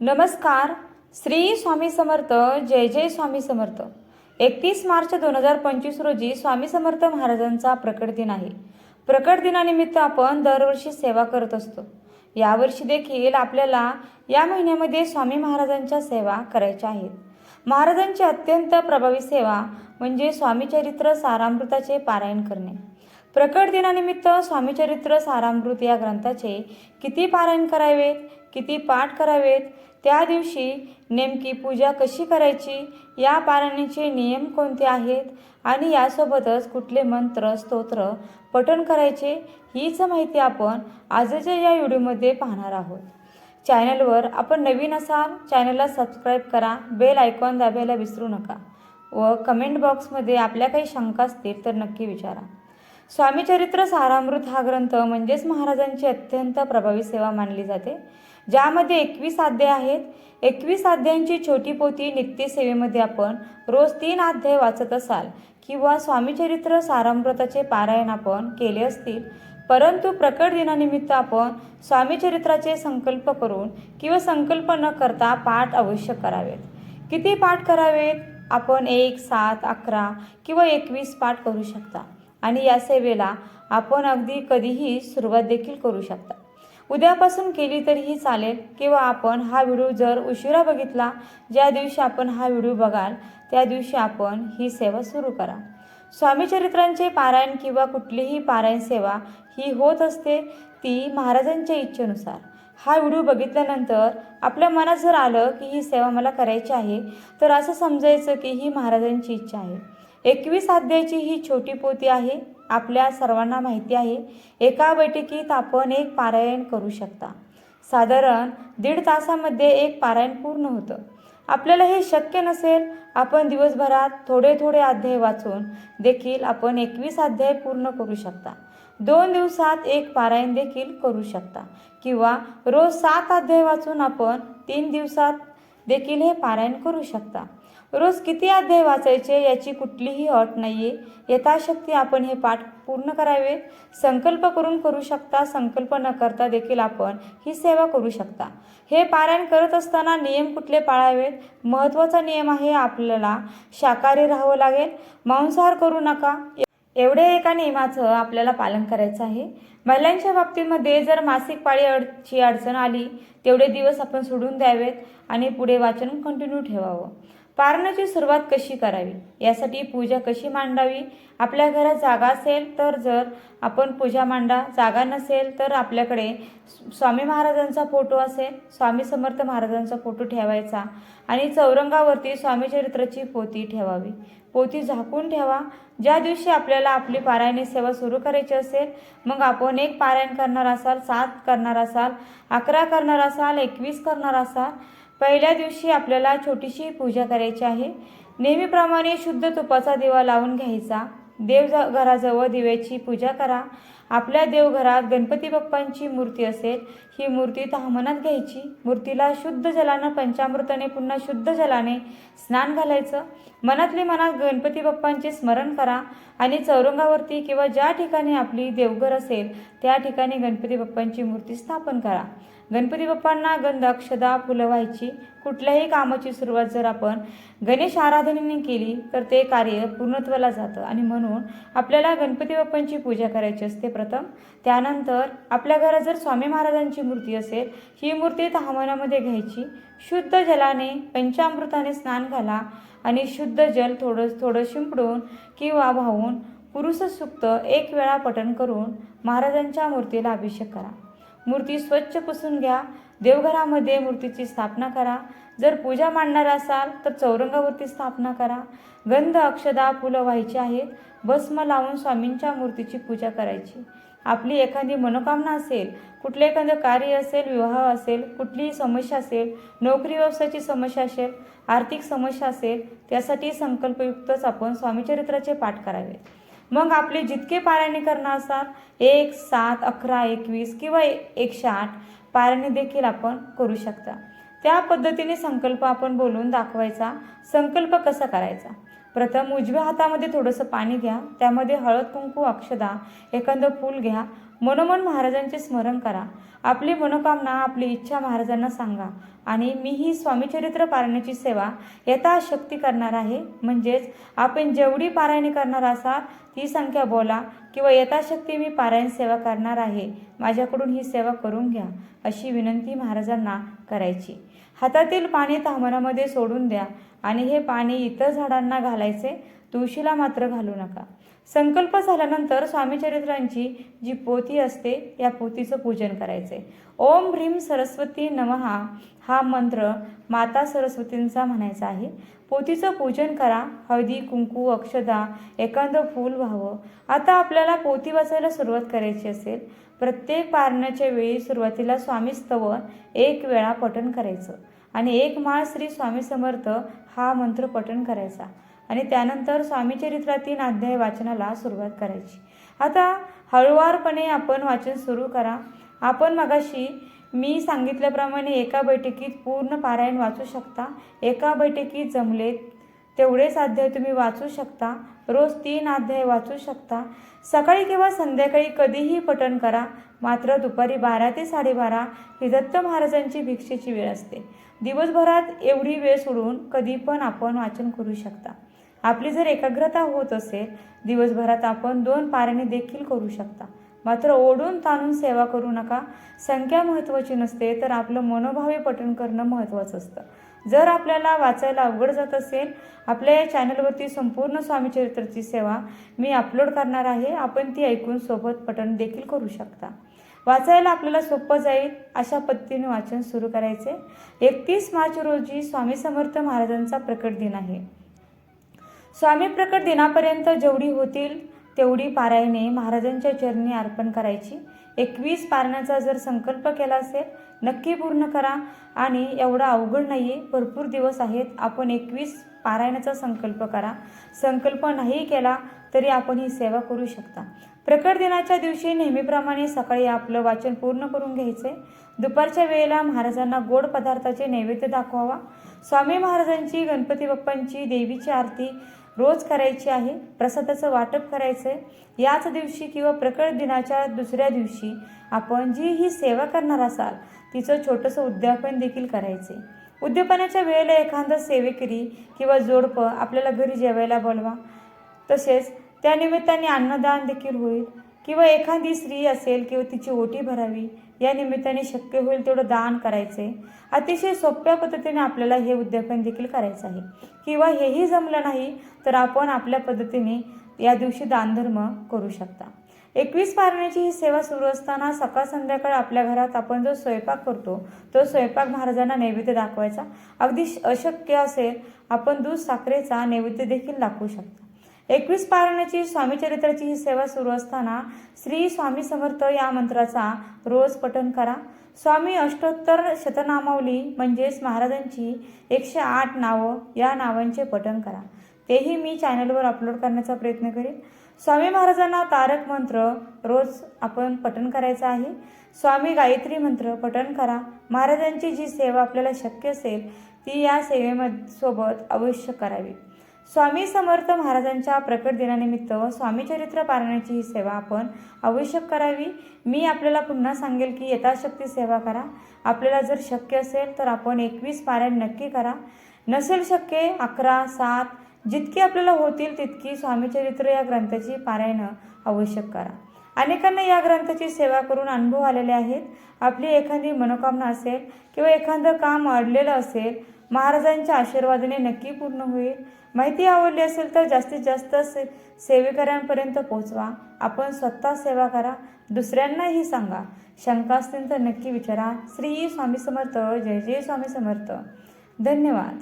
नमस्कार. श्री स्वामी समर्थ जय जय स्वामी समर्थ. एकतीस मार्च दोन हजार पंचवीस रोजी स्वामी समर्थ महाराजांचा प्रकट दिन आहे. प्रकट दिनानिमित्त आपण दरवर्षी सेवा करत असतो. यावर्षी देखील आपल्याला या महिन्यामध्ये स्वामी महाराजांच्या सेवा करायच्या आहेत. महाराजांची अत्यंत प्रभावी सेवा म्हणजे स्वामीचरित्र सारामृताचे पारायण करणे. प्रकट दिनानिमित्त स्वामीचरित्र सारामृत या ग्रंथाचे किती पारायण करावेत किती पाठ करावेत त्या दिवशी नेमकी पूजा कशी करायची? या पारायणाचे नियम कोणते आहेत? आणि यासोबतच कुठले मंत्र स्तोत्र पठण करायचे? हीच माहिती आपण आजच्या या व्हिडिओमध्ये पाहणार आहोत. चॅनलवर आपण नवीन असाल चॅनलला सबस्क्राईब करा बेल आयकॉन दाबायला विसरू नका व कमेंट बॉक्समध्ये आपल्या काही शंका असतील तर नक्की विचारा. स्वामीचरित्र सारामृत हा ग्रंथ म्हणजेच महाराजांची अत्यंत प्रभावी सेवा मानली जाते. ज्यामध्ये एकवीस अध्याय आहेत. एकवीस अध्यायांची छोटी पोती नित्यसेवेमध्ये आपण रोज तीन अध्याय वाचत असाल किंवा स्वामीचरित्र सारंभ्रताचे पारायण आपण केले असतील परंतु प्रकट दिनानिमित्त आपण स्वामीचरित्राचे संकल्प करून किंवा संकल्प न करता पाठ अवश्य करावेत. किती पाठ करावेत? आपण एक सात अकरा किंवा एकवीस पाठ करू शकता. आणि या सेवेला आपण अगदी कधीही सुरुवात देखील करू शकता. उद्यापासून केली तरीही चालेल. किंवा आपण हा व्हिडिओ जर उशिरा बघितला ज्या दिवशी आपण हा व्हिडिओ बघाल त्या दिवशी आपण ही सेवा सुरू करा. स्वामीचरित्रांचे पारायण किंवा कुठलीही पारायण सेवा ही होत असते ती महाराजांच्या इच्छेनुसार. हा व्हिडिओ बघितल्यानंतर आपल्या मनात जर आलं की ही सेवा मला करायची आहे तर असं समजायचं की ही महाराजांची इच्छा आहे. एकवीस अध्यायाची ही छोटी पोथी आहे. आपल्या सर्वांना माहिती आहे एका बैठकीत आपण एक पारायण करू शकता. साधारण दीड तासामध्ये एक पारायण पूर्ण होतं. आपल्याला हे शक्य नसेल आपण दिवसभरात थोडे थोडे अध्याय वाचून देखील आपण एकवीस अध्याय पूर्ण करू शकता. दोन दिवसात एक पारायण देखील करू शकता. किंवा रोज सात अध्याय वाचून आपण तीन दिवसात देखील हे पारायण करू शकता. रोज किती अध्याय वाचायचे याची कुठलीही अट नाही आहे यथाशक्ती आपण हे पाठ पूर्ण करावे. संकल्प करून करू शकता संकल्प न करता देखील आपण ही सेवा करू शकता. हे पारायण करत असताना नियम कुठले पाळावेत? महत्त्वाचा नियम आहे आपल्याला शाकाहारी राहावं लागेल. मांसाहार करू नका. एवढे एका नियमाचं आपल्याला पालन करायचं आहे. महिलांच्या बाबतीमध्ये जर मासिक पाळी अडची अडचण आली तेवढे दिवस आपण सोडून द्यावेत आणि पुढे वाचन कंटिन्यू ठेवावं. पारणाची सुरुवात कशी करावी? यासाठी पूजा कशी मांडावी? आपल्या घरात जागा असेल तर जर आपण पूजा मांडा जागा नसेल तर आपल्याकडे स्वामी महाराजांचा फोटो असेल स्वामी समर्थ महाराजांचा फोटो ठेवायचा आणि चौरंगावरती स्वामीचरित्राची पोती ठेवावी. पोती झाकून ठेवा. ज्या दिवशी आपल्याला आपली पारायणी सेवा सुरू करायची असेल मग आपण एक पारायण करणार असाल सात करणार असाल अकरा करणार असाल एकवीस करणार असाल पहिल्या दिवशी आपल्याला छोटीशी पूजा करायची आहे. नेहमीप्रमाणे शुद्ध तुपाचा दिवा लावून घ्यायचा. देव घराजवळ दिव्याची पूजा करा. आपल्या देवघरात गणपती बाप्पांची मूर्ती असेल ही मूर्ती तहामनात घ्यायची. मूर्तीला शुद्ध जलानं पंचामृताने पुन्हा शुद्ध जलाने स्नान घालायचं. मनातली मनात गणपती बाप्पांचे स्मरण करा आणि चौरंगावरती किंवा ज्या ठिकाणी आपली देवघर असेल त्या ठिकाणी गणपती बाप्पांची मूर्ती स्थापन करा. गणपती बाप्पांना गंध अक्षदा फुलं व्हायची कुठल्याही कामाची सुरुवात जर आपण गणेश आराधनेने केली तर ते कार्य पूर्णत्वाला जातं. आणि म्हणून आपल्याला गणपती बाप्पांची पूजा करायची असते प्रथम. त्यानंतर आपल्या घरात जर स्वामी महाराजांची मूर्ती असेल ही मूर्ती तहामनामध्ये घ्यायची. शुद्ध जलाने पंचामृताने स्नान घाला आणि शुद्ध जल थोडं थोडं शिंपडून किंवा वाहून पुरुष सुक्त एक वेळा पठण करून महाराजांच्या मूर्तीला अभिषेक करा. मूर्ती स्वच्छ पुसून घ्या. देवघरामध्ये मूर्तीची स्थापना करा. जर पूजा मांडणार असाल तर चौरंगावरती स्थापना करा. गंध अक्षदा फुलं व्हायची आहेत. भस्म लावून स्वामींच्या मूर्तीची पूजा करायची. आपली एखादी मनोकामना असेल कुठले एखादं कार्य असेल विवाह असेल कुठलीही समस्या असेल नोकरी व्यवसायाची समस्या असेल आर्थिक समस्या असेल त्यासाठी संकल्पयुक्तच आपण स्वामीचरित्राचे पाठ करावे. मग आपले जितके पारायणे करणार असाल एक सात अकरा एकवीस किंवा एकशे आठ पारायणे देखील आपण करू शकता. त्या पद्धतीने संकल्प आपण बोलून दाखवायचा. संकल्प कसा करायचा? प्रथम उजव्या हातामध्ये थोडंसं पाणी घ्या. त्यामध्ये हळद कुंकू अक्षदा एखादं फूल घ्या. मनोमन महाराजांचे स्मरण करा. आपली मनोकामना आपली इच्छा महाराजांना सांगा. आणि मी ही स्वामीचरित्र पारायणाची सेवा यथाशक्ती करणार आहे. म्हणजेच आपण जेवढी पारायणे करणार असाल ती संख्या बोला किंवा यथाशक्ती मी पारायण सेवा करणार आहे. माझ्याकडून ही सेवा करून घ्या अशी विनंती महाराजांना करायची. हातातील पाणी तांबणामध्ये सोडून द्या. आणि हे पाणी इतर झाडांना घालायचे तुळशीला मात्र घालू नका. संकल्प झाल्यानंतर स्वामीचरित्रांची जी पोथी असते या पोथीचं पूजन करायचे. ओम ह्रीम सरस्वती नमहा हा मंत्र माता सरस्वतींचा म्हणायचा आहे. पोथीचं पूजन करा हळदी कुंकू अक्षदा एखादं फूल व्हावं. आता आपल्याला पोथी वाचायला सुरुवात करायची असेल. प्रत्येक पारण्याच्या वेळी सुरुवातीला स्वामी स्तवन एक वेळा पठण करायचं. आणि एक माळ श्री स्वामी समर्थ हा मंत्र पठण करायचा. आणि त्यानंतर स्वामीचरित्रातील अध्याय वाचनाला सुरुवात करायची. आता हळुवारपणे आपण वाचन सुरू करा. आपण मगाशी मी सांगितल्याप्रमाणे एका बैठकीत पूर्ण पारायण वाचू शकता. एका बैठकीत जमले तेवढेच अध्याय तुम्ही वाचू शकता. रोज तीन अध्याय वाचू शकता. सकाळी किंवा संध्याकाळी कधीही पठण करा. मात्र दुपारी बारा ते साडेबारा ही दत्त महाराजांची भिक्षेची वेळ असते. दिवसभरात एवढी वेळ सोडून कधी पण आपण वाचन करू शकता. आपली जर एकाग्रता होत असेल दिवसभरात आपण दोन पारणे देखील करू शकता. मात्र ओढून ताणून सेवा करू नका. संख्या महत्त्वाची नसते तर आपलं मनोभावे पठण करणं महत्त्वाचं असतं. जर आपल्याला वाचायला अवघड जात असेल आपल्या या चॅनलवरती संपूर्ण स्वामीचरित्राची सेवा मी अपलोड करणार आहे. आपण ती ऐकून सोबत पठण देखील करू शकता. वाचायला आपल्याला सोपं जाईल अशा पद्धतीने वाचन सुरू करायचे. एकतीस मार्च रोजी स्वामी समर्थ महाराजांचा प्रकट दिन आहे. स्वामी प्रकट दिनापर्यंत जेवढी होतील तेवढी पारायणे महाराजांच्या चरणी अर्पण करायची. एकवीस पारण्याचा जर संकल्प केला असेल नक्की पूर्ण करा. आणि एवढा अवघड नाही आहे भरपूर दिवस आहेत. आपण एकवीस पारायणाचा संकल्प करा. संकल्प नाही केला तरी आपण ही सेवा करू शकता. प्रकट दिनाच्या दिवशी नेहमीप्रमाणे सकाळी आपलं वाचन पूर्ण करून घ्यायचे. दुपारच्या वेळेला महाराजांना गोड पदार्थाचे नैवेद्य दाखवावा. स्वामी महाराजांची गणपती बाप्पांची देवीची आरती रोज करायची आहे प्रसादाचं वाटप करायचं आहे याच दिवशी किंवा प्रकट दिनाच्या दुसऱ्या दिवशी आपण जी ही सेवा करणार असाल तिचं छोटंसं उद्यापन देखील करायचे उद्यापनाच्या वेळेला एखादं सेवेकरी किंवा जोडपं आपल्याला घरी जेवायला बोलवा. तसेच त्यानिमित्ताने अन्नदान देखील होईल. किंवा एखादी स्त्री असेल किंवा तिची ओटी भरावी या निमित्ताने शक्य होईल तेवढं दान करायचे. अतिशय सोप्या पद्धतीने आपल्याला हे उद्यापन देखील करायचं आहे. किंवा हेही जमलं नाही तर आपण आपल्या पद्धतीने या दिवशी दानधर्म करू शकता. एकवीस पारण्याची ही सेवा सुरू असताना सकाळ संध्याकाळ आपल्या घरात आपण जो स्वयंपाक करतो तो स्वयंपाक महाराजांना नैवेद्य दाखवायचा. अगदी अशक्य असेल आपण दूध साखरेचा नैवेद्य देखील दाखवू शकता. एकवीस पारायणाची स्वामीचरित्राची ही सेवा सुरू असताना श्री स्वामी समर्थ या मंत्राचा रोज पठण करा. स्वामी अष्टोत्तर शतनामावली म्हणजेच महाराजांची एकशे आठ नावं या नावांचे पठण करा. तेही मी चॅनलवर अपलोड करण्याचा प्रयत्न करेन. स्वामी महाराजांना तारक मंत्र रोज आपण पठण करायचं आहे. स्वामी गायत्री मंत्र पठण करा. महाराजांची जी सेवा आपल्याला शक्य असेल ती या सेवेमध्ये सोबत अवश्य करावी. स्वामी समर्थ महाराजांच्या प्रकट दिनानिमित्त स्वामीचरित्र पारायणाची ही सेवा आपण आवश्यक करावी. मी आपल्याला पुन्हा सांगेल की यथाशक्ती सेवा करा. आपल्याला जर शक्य असेल तर आपण एकवीस पारायण नक्की करा. नसेल शक्य अकरा सात जितकी आपल्याला होतील तितकी स्वामीचरित्र या ग्रंथाची पारायणं आवश्यक करा. अनेकांना या ग्रंथाची सेवा करून अनुभव आलेले आहेत. आपली एखादी मनोकामना असेल किंवा एखादं काम अडलेलं असेल महाराजांच्या आशीर्वादाने नक्की पूर्ण होईल. माहिती आवडली असेल तर जास्तीत जास्त से सेवेकऱ्यांपर्यंत पोहोचवा. आपण स्वतः सेवा करा. दुसऱ्यांनाही सांगा. शंका असतील तर नक्की विचारा. श्री स्वामी समर्थ. जय जय स्वामी समर्थ. धन्यवाद.